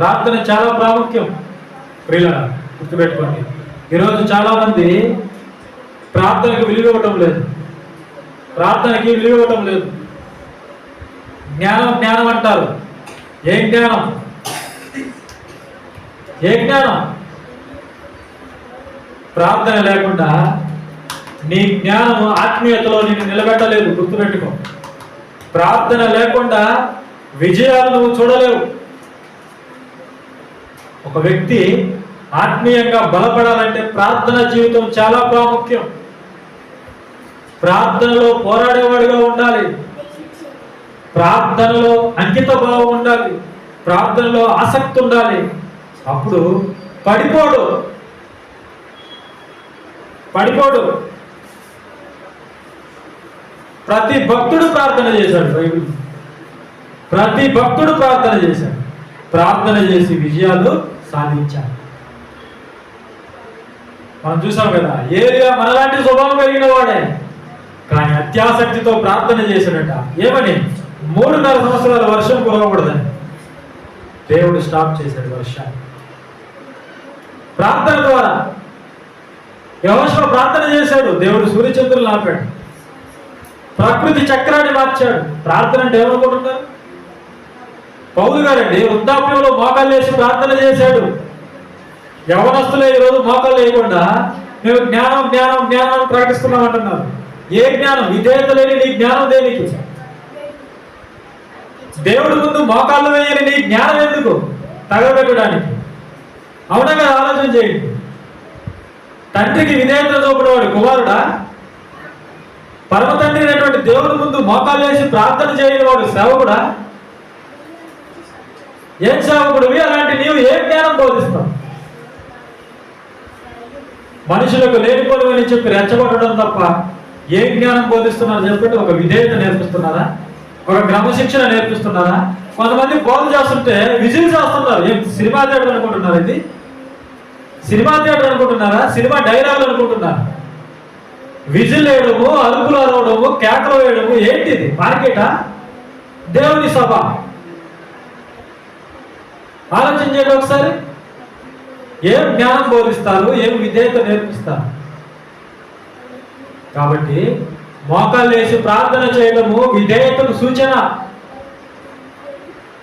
ప్రార్థన చాలా ప్రాముఖ్యం. ప్రియుల గుర్తుపెట్టుకోండి. ఈరోజు చాలామంది ప్రార్థనకు విలువ ఇవ్వటం లేదు. ప్రార్థనకి విలువ ఇవ్వటం లేదు. జ్ఞానం జ్ఞానం అంటారు. ఏ జ్ఞానం? ఏ జ్ఞానం? ప్రార్థన లేకుండా నీ జ్ఞానం ఆత్మీయతలో నేను నిలబెట్టలేదు. గుర్తుపెట్టుకో. ప్రార్థన లేకుండా విజయాలు నువ్వు చూడలేవు. ఒక వ్యక్తి ఆత్మీయంగా బలపడాలంటే ప్రార్థన జీవితం చాలా ప్రాముఖ్యం. ప్రార్థనలో పోరాడేవాడిగా ఉండాలి. ప్రార్థనలో అంకిత భావం ఉండాలి. ప్రార్థనలో ఆసక్తి ఉండాలి. అప్పుడు పడిపోడు. పడిపోడు. ప్రతి భక్తుడు ప్రార్థన చేశాడు బైబిల్. ప్రతి భక్తుడు ప్రార్థన చేశాడు. ప్రార్థన చేసి విజయాలు సాధించాడు మనం చూసాం కదా ఏరియా మనలాంటి స్వభావం కలిగిన వాడే. కానీ అత్యాసక్తితో ప్రార్థన చేశాడట ఏమని? మూడున్నర సంవత్సరాల వర్షం కురవకూడదని. దేవుడు స్టాప్ చేశాడు వర్షాన్ని. ప్రార్థన ద్వారా. యహోషువ ప్రార్థన చేశాడు దేవుడు సూర్యచంద్రులు ఆపాడు. ప్రకృతి చక్రాన్ని మార్చాడు. ప్రార్థన అంటే ఏమనుకుంటున్నారు? పౌలు గారండి వృద్ధాప్యంలో మోకాళ్ళు వేసి ప్రార్థన చేశాడు. యవనస్తులే ఈరోజు మోకాళ్ళు వేయకుండా మేము జ్ఞానం జ్ఞానం జ్ఞానం ప్రకటిస్తున్నాం అంటున్నారు. ఏ జ్ఞానం? విధేయత లేని నీ జ్ఞానం దేనికి? దేవుడి ముందు మోకాళ్ళు వేయని నీ జ్ఞానం ఎందుకు? తగలబెట్టడానికి. అవునా కదా? ఆలోచన చేయండి. తండ్రికి విధేయత చూపడవాడు కుమారుడా? పరమ తండ్రి అయినటువంటి దేవుడి ముందు మోకాలు వేసి ప్రార్థన చేయని వాడు సేవకుడా? ఏం సేవకుడివి అలాంటి నీవు ఏ జ్ఞానం బోధిస్తావు? మనుషులకు లేనిపోను చెప్పి రెచ్చగొట్టడం తప్ప ఏ జ్ఞానం బోధిస్తున్నారని చెప్పి ఒక విధేయత నేర్పిస్తున్నారా? ఒక క్రమశిక్షణ నేర్పిస్తున్నారా? కొంతమంది బోధ చేస్తుంటే విజిల్ చేస్తున్నారు. ఏం సినిమా థియేటర్ అనుకుంటున్నారు ఇది? సినిమా థియేటర్ అనుకుంటున్నారా? సినిమా డైలాగులు అనుకుంటున్నారా? విజిల్ వేయడము అరుపులు అరవడము కేకలు వేయడము ఏంటిది? మార్కెటా? దేవుని సభ. ఆలోచన చేయండి ఒకసారి. ఏం జ్ఞానం బోధిస్తారు ఏం విధేయత నేర్పిస్తారు? కాబట్టి మోకాలు వేసి ప్రార్థన చేయడము విధేయతకు సూచన.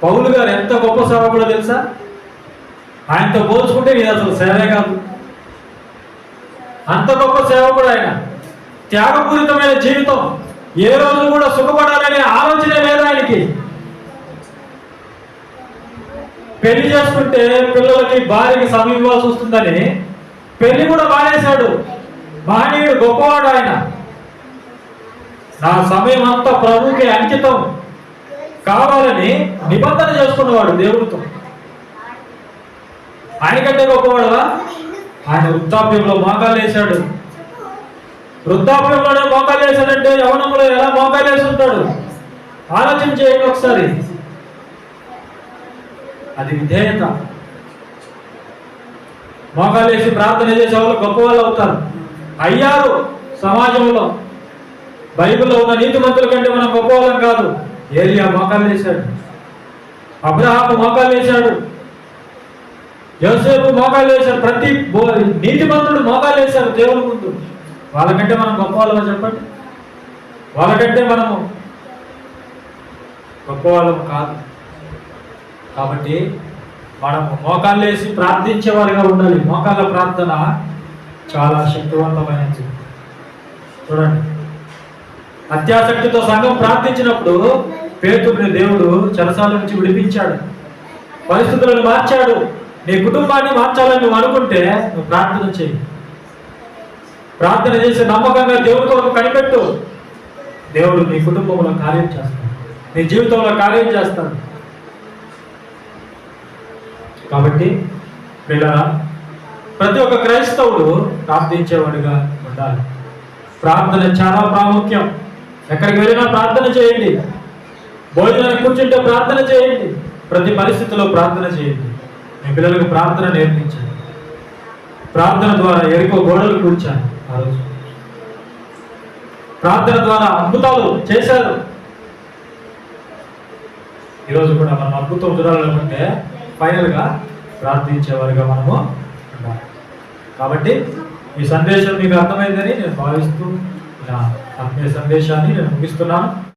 పౌలు గారు ఎంత గొప్ప సేవకుడో తెలుసా? ఆయనతో పోల్చుకుంటే ఇది అసలు సేవే కాదు. అంత గొప్ప సేవకుడు ఆయన. త్యాగపూరితమైన జీవితం. ఏ రోజు కూడా సుఖపడాలనే ఆలోచనే లేదు ఆయనకి. పెళ్ళి చేసుకుంటే పిల్లలకి భార్యకి సమయం ఇవ్వాల్సి వస్తుందని పెళ్ళి కూడా మానేశాడు. మానేయుడు గొప్పవాడు ఆయన. నా సమయం అంతా ప్రభుకి అంకితం. కావాలని నిబంధన చేసుకున్నవాడు దేవుడితో ఆయనకంటే గొప్పవాడువా ఆయన వృద్ధాప్యంలో మోకాలు వేశాడు. వృద్ధాప్యంలోనే మోకాలు వేశాడంటే యవనంలో ఎలా మోకాలు వేసి ఉంటాడు? ఆలోచన చేయండి ఒకసారి. అది విధేయత. మోకాలు వేసి ప్రార్థన చేసే వాళ్ళు గొప్ప వాళ్ళు అవుతారు. అయ్యారు సమాజంలో. బైబిల్లో ఉన్న నీతి మంతుల కంటే మనం గొప్ప వాళ్ళం కాదు. ఏలియా మోకాలు వేశాడు. అబ్రహాము మోకాలు వేశాడు. యోసేపు మోకాలు వేశారు ప్రతి నీతిమంతుడు మోకాలు వేశారు దేవుని ముందు. వాళ్ళకంటే మనం గొప్ప వాళ్ళమా చెప్పండి? వాళ్ళకంటే మనము గొప్ప కాదు. కాబట్టి మనము మోకాళ్ళు వేసి ప్రార్థించేవారిగా ఉండాలి. మోకాళ్ళ ప్రార్థన చాలా శక్తివంతమైనది చూడండి. అత్యాసక్తితో సంఘం ప్రార్థించినప్పుడు పేతుడిని దేవుడు చెరసాల నుంచి విడిపించాడు. పరిస్థితులను మార్చాడు. నీ కుటుంబాన్ని మార్చాలని నువ్వు అనుకుంటే నువ్వు ప్రార్థన చేయి. ప్రార్థన చేసి నమ్మకంగా దేవుడితో ఒక కనిపెట్టు దేవుడు నీ కుటుంబంలో కార్యం చేస్తాడు. నీ జీవితంలో కార్యం చేస్తాడు. కాబట్టి పిల్లరా ప్రతి ఒక్క క్రైస్తవుడు ప్రార్థించేవాడిగా ఉండాలి. ప్రార్థన చాలా ప్రాముఖ్యం. ఎక్కడికి వెళ్ళినా ప్రార్థన చేయండి. భోజనానికి కూర్చుంటే ప్రార్థన చేయండి. ప్రతి పరిస్థితిలో ప్రార్థన చేయండి. మీ పిల్లలకు ప్రార్థన నేర్పించండి ప్రార్థన ద్వారా ఎరుకో గోడలు కూర్చాను ఆ రోజు. ప్రార్థన ద్వారా అద్భుతాలు చేశారు. ఈరోజు కూడా మనం అద్భుతం చూడాలనుకుంటే ఫైనల్గా ప్రార్థించేవారుగా మనము ఉండాలి కాబట్టి ఈ సందేశం మీకు అర్థమైందని నేను భావిస్తూ నా ఆత్మీయ సందేశాన్ని నేను ముగిస్తున్నాను.